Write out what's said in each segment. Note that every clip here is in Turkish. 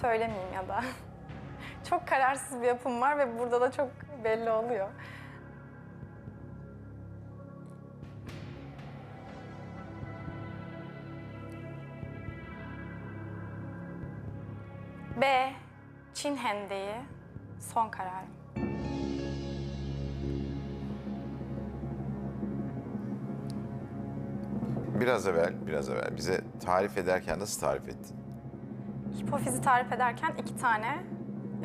Söylemeyeyim ya da. çok kararsız bir yapım var ve burada da çok belli oluyor. B. Çin hendeği. Son kararım. Biraz evvel, biraz evvel bize tarif ederken nasıl tarif ettin? Hipofizi tarif ederken iki tane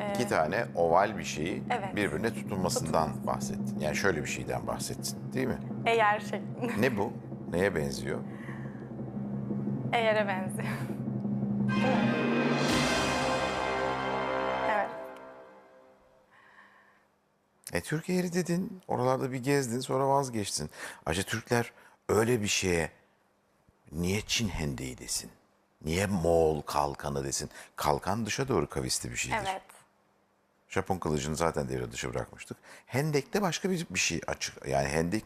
e, İki tane oval bir şeyi Evet. birbirine tutunmasından bahsettin. Yani şöyle bir şeyden bahsettin değil mi? eğer şeklinde. Ne bu? Neye benziyor? Eğer'e benziyor. evet. E Türkiye'yi dedin, oralarda bir gezdin, sonra vazgeçtin. Acı Türkler öyle bir şeye niye Çin hendeği desin? Niye Moğol kalkanı desin? Kalkan dışa doğru kavisli bir şeydir. Evet. Japon kılıcını zaten devre dışı bırakmıştık. Hendek'te başka bir, bir şey açık. Yani hendek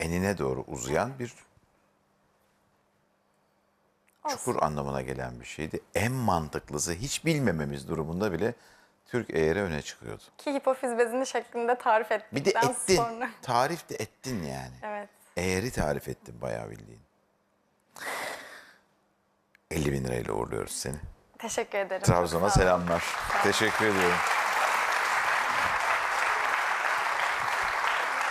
enine doğru uzayan bir çukur anlamına gelen bir şeydi. En mantıklısı hiç bilmememiz durumunda bile Türk eğri öne çıkıyordu. Ki hipofiz bezini şeklinde tarif Bir de ettikten ettin. sonra. Tarif de ettin yani. Evet. Eğri tarif ettin bayağı bildiğin. 50 bin lirayla uğurluyoruz seni. Teşekkür ederim. Trabzon'a selamlar. Teşekkür ediyorum.